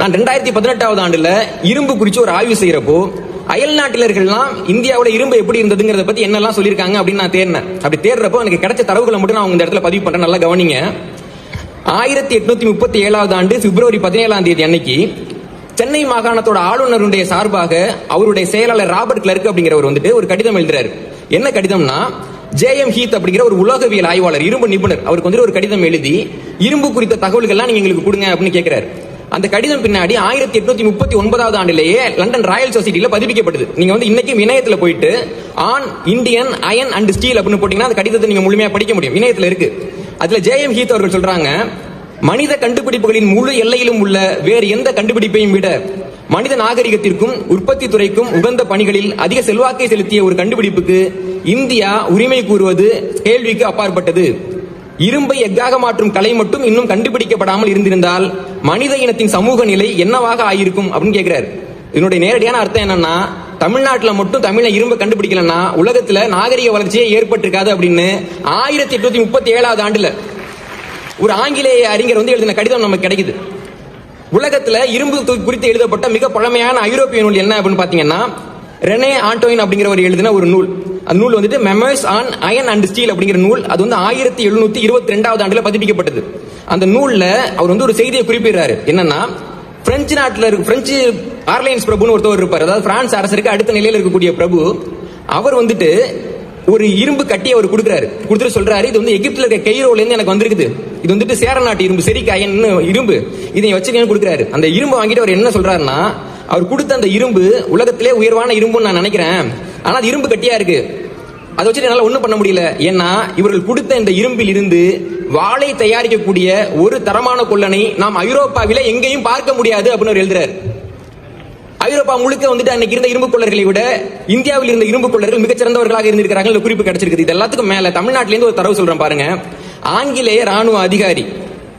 நான் ரெண்டாயிரத்தி பதினெட்டாவது ஆண்டுல இரும்பு குறித்து ஒரு ஆய்வு செய்யறப்போ அயல் நாட்டிலர்கள்லாம் இந்தியாவோட இரும்பு எப்படி இருந்ததுங்கிறத பத்தி என்னெல்லாம் சொல்லியிருக்காங்க அப்படின்னு நான் தேர்னேன் அப்படி தேடுறப்போ எனக்கு கிடைச்ச தரவுகளை மட்டும் நான் இந்த இடத்துல பதிவு பண்றேன். நல்லா கவனிங்க. ஆயிரத்தி எட்நூத்தி முப்பத்தி ஏழாவது ஆண்டு பிப்ரவரி பதினேழாம் தேதி அன்னைக்கு சென்னை மாகாணத்தோட ஆளுநருடைய சார்பாக அவருடைய செயலாளர் ராபர்ட் கிளர்க் அப்படிங்கிறவர் வந்துட்டு ஒரு கடிதம் எழுதுறாரு. என்ன கடிதம்னா ஜே எம் ஹீத் அப்படிங்கிற ஒரு உலகவியல் ஆய்வாளர் இரும்பு நிபுணர் அவருக்கு வந்துட்டு ஒரு கடிதம் எழுதி இரும்பு குறித்த தகவல்கள்லாம் நீங்க எங்களுக்கு கொடுங்க அப்படின்னு கேட்கிறாரு அந்த கடிதம் பின்னாடி ஆயிரத்தி எட்நூத்தி முப்பத்தி ஒன்பதாவது ஆண்டிலேயே லண்டன் ராயல் சொசைட்டியில பதிப்பிக்கப்படுது நீங்க வந்து இன்னைக்கும் இணையத்துல போயிட்டு on Indian iron and steel அப்படின்னு போட்டீங்கன்னா அந்த கடிதத்தை நீங்க முழுமையா படிக்க முடியும். இணையத்துல இருக்கு. அதுல ஜே எம் ஹீத் அவர்கள் சொல்றாங்க மனித கண்டுபிடிப்புகளின் முழு எல்லையிலும் உள்ள வேறு எந்த கண்டுபிடிப்பையும் விட மனித நாகரிகத்திற்கும் உற்பத்தி துறைக்கும் உகந்த பணிகளில் அதிக செல்வாக்கை செலுத்திய ஒரு கண்டுபிடிப்புக்கு இந்தியா உரிமை கூறுவது கேள்விக்கு அப்பாற்பட்டது. இரும்பை எஃகாக மாற்றும் கலை மட்டும் இன்னும் கண்டுபிடிக்கப்படாமல் இருந்திருந்தால் மனித இனத்தின் சமூக நிலை என்னவாக ஆயிருக்கும் அப்படின்னு கேட்கிறாரு இதனுடைய நேரடியான அர்த்தம் என்னன்னா தமிழ்நாட்டில் மட்டும் தமிழை இரும்பை கண்டுபிடிக்கலன்னா உலகத்துல நாகரிக வளர்ச்சியே ஏற்பட்டிருக்காது அப்படின்னு ஆயிரத்தி எட்நூத்தி முப்பத்தி ஏழாவது ஆண்டுல ஒரு ஆங்கிலேய அறிஞர் வந்து எழுதின கடிதம் நமக்கு கிடைக்குது. உலகத்துல இரும்பு குறித்து எழுதப்பட்ட மிக பழமையான ஐரோப்பிய நூல் என்ன அப்படின்னு பாத்தீங்கன்னா ரெனே ஆண்டோயின் அப்படிங்கிறவர் எழுதின ஒரு நூல். அந்த நூல் வந்துட்டு memoirs on iron and steel அப்படிங்கிற நூல். அது வந்து ஆயிரத்தி எழுநூத்தி இருபத்தி ரெண்டாவது ஆண்டுல பதிப்பிக்கப்பட்டது. அந்த நூல்ல அவர் வந்து ஒரு செய்தியை குறிப்பிடுறாரு. என்னன்னா பிரெஞ்சு நாட்டுல இருக்கு பிரெஞ்சு ஆர்லைன்ஸ் பிரபுன்னு ஒருத்தவர் இருப்பார். அதாவது பிரான்ஸ் அரசருக்கு அடுத்த நிலையில இருக்கக்கூடிய பிரபு அவர் வந்துட்டு ஒரு இரும்பு கட்டி அவர் கொடுக்குறாரு. கொடுத்துட்டு சொல்றாரு இது வந்து எகிப்துல இருக்க கெய்ரோல இருந்து எனக்கு வந்திருக்குது. இது வந்துட்டு சேர நாட்டு இரும்பு செரிக்கு இரும்பு. இதை வச்சுக்கன்னு கொடுக்குறாரு. அந்த இரும்பு வாங்கிட்டு அவர் என்ன சொல்றாருன்னா அவர் கொடுத்த அந்த இரும்பு உலகத்திலே உயர்வான இரும்புன்னு நான் நினைக்கிறேன். ஆனா அது இரும்பு கட்டியா இருக்கு. அதை வச்சுட்டு என்னால ஒண்ணும் பண்ண முடியல. ஏன்னா இவர்கள் கொடுத்த இந்த இரும்பில் இருந்து வாளை தயாரிக்கக்கூடிய ஒரு தரமான கொள்ளனை நாம் ஐரோப்பாவில எங்கேயும் பார்க்க முடியாது அப்படின்னு அவர் எழுதுறாரு. ஐரோப்பா முழுக்க வந்துட்டு அன்னைக்கு இருந்த இரும்பு கொள்ளர்களை விட இந்தியாவில் இருந்த இரும்பு கொள்ளர்கள் மிகச்சிறந்தவர்களாக இருந்திருக்கிறாங்க குறிப்பு கிடைச்சிருக்குது. இது எல்லாத்துக்கும் மேல தமிழ்நாட்டில இருந்து ஒரு தரவு சொல்றேன் பாருங்க. ஆங்கிலேய ராணுவ அதிகாரி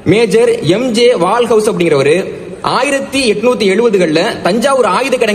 மேஜர் எம் ஜே வால்ஹவுஸ் அப்படிங்கிறவரு ஆயிரத்தி எட்நூத்தி எழுபதுகள்ல தஞ்சாவூர் ஆயுத கிடங்கு